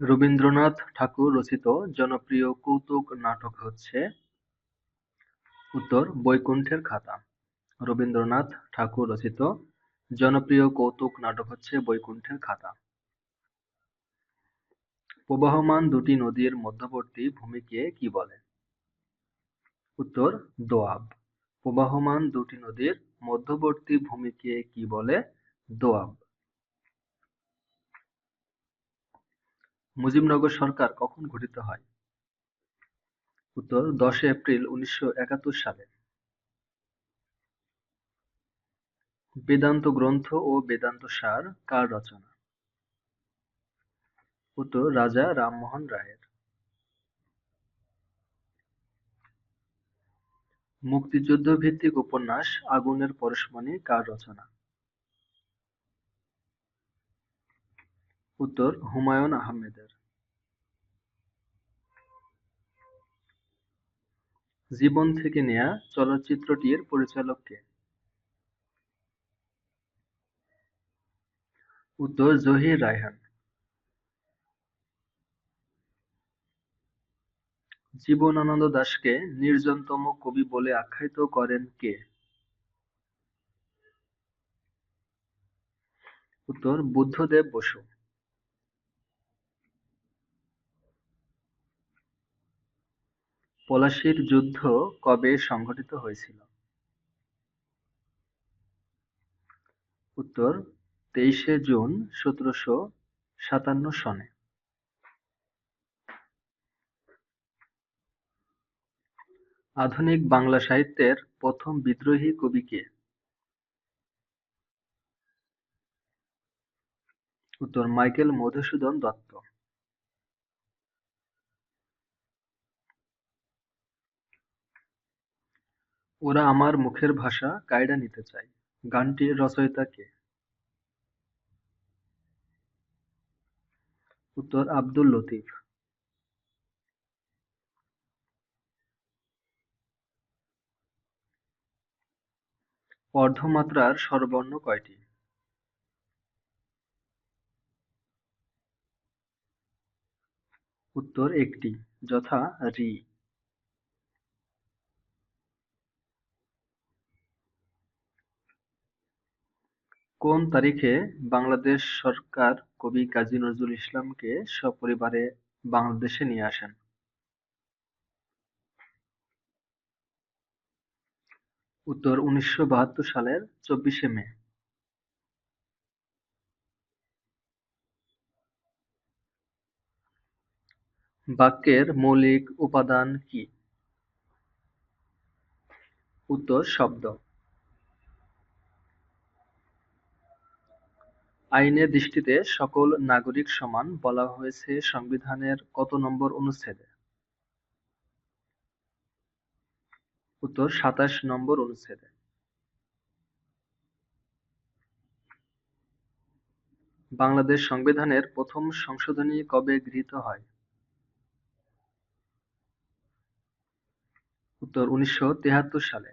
রবীন্দ্রনাথ ঠাকুর রচিত জনপ্রিয় কৌতুক নাটক হচ্ছে উত্তর বৈকুণ্ঠের খাতা। রবীন্দ্রনাথ ঠাকুর রচিত জনপ্রিয় কৌতুক নাটক হচ্ছে বৈকুণ্ঠের খাতা। প্রবাহমান দুটি নদীর মধ্যবর্তী ভূমিকে কি বলে? উত্তর, দোয়াব। প্রবাহমান দুটি নদীর মধ্যবর্তী ভূমিকে কি বলে? দোয়াব। মুজিবনগর সরকার কখন গঠিত হয়? উত্তর, দশই এপ্রিল উনিশশো একাত্তর সালে। বেদান্ত গ্রন্থ ও বেদান্ত সার কার রচনা? উত্তর, রাজা রামমোহন রায়ের। মুক্তিযুদ্ধ ভিত্তিক উপন্যাস আগুনের পরশমণি কার রচনা? উত্তর হুমায়ুন আহমেদের। জীবন থেকে নেয়া চলচ্চিত্রটির পরিচালক কে? উত্তর জহির রায়হান। জীবনানন্দ দাশকে নির্জনতম কবি বলে আখ্যায়িত করেন কে? উত্তর বুদ্ধদেব বসু। পলাশীর যুদ্ধ কবে সংঘটিত হয়েছিল? উত্তর, তেইশে জুন সতেরোশো সাতান্ন সনে। আধুনিক বাংলা সাহিত্যের প্রথম বিদ্রোহী কবি কে উত্তর, মাইকেল মধুসূদন দত্ত। ওরা আমার মুখের ভাষা কায়ড়া নিতে চায়। গানটির রচয়িতা কে? উত্তর, আব্দুল লতিফ। অর্ধমাত্রার স্বরবর্ণ কয়টি? উত্তর, একটি, যথা রি। কোন তারিখে বাংলাদেশ সরকার কবি কাজী নজরুল ইসলামকে সপরিবারে বাংলাদেশে নিয়ে আসেন? উত্তর উনিশশো বাহাত্তর সালের চব্বিশে মে। বাক্যের মৌলিক উপাদান কি? উত্তর শব্দ। আইনের দৃষ্টিতে সকল নাগরিক সমান বলা হয়েছে সংবিধানের কত নম্বর অনুচ্ছেদে? উত্তর সাতাশ নম্বর অনুচ্ছেদে। বাংলাদেশ সংবিধানের প্রথম সংশোধনী কবে গৃহীত হয়? উত্তর উনিশশো সালে।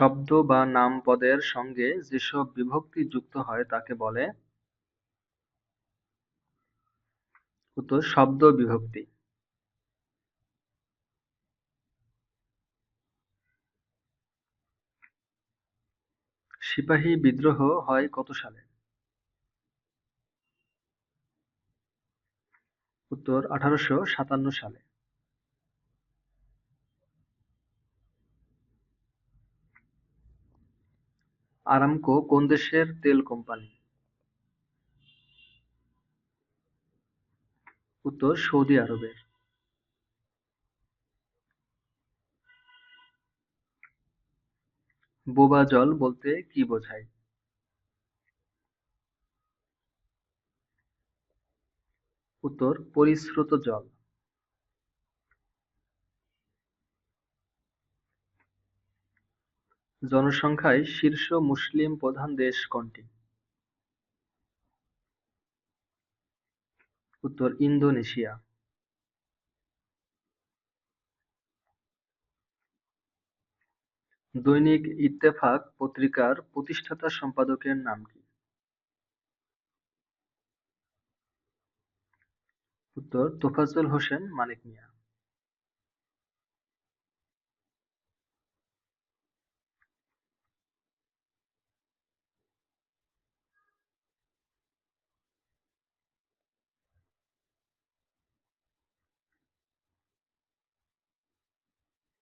শব্দ বা নাম পদের সঙ্গে যেসব বিভক্তি যুক্ত হয় তাকে বলে শব্দ বিভক্তি। সিপাহী বিদ্রোহ হয় কত সালে? উত্তর আঠারোশো সাতান্ন সালে। আরামকো কোন দেশের তেল কোম্পানি উত্তর, সৌদি আরবের। বোবা জল বলতে কি বোঝায়? উত্তর, পরিশ্রুত জল। জনসংখ্যায় শীর্ষ মুসলিম প্রধান দেশ কোনটি? উত্তর, ইন্দোনেশিয়া। দৈনিক ইত্তেফাক পত্রিকার প্রতিষ্ঠাতা সম্পাদকের নাম কি? উত্তর, তোফাজ্জল হোসেন, মানিক মিয়া।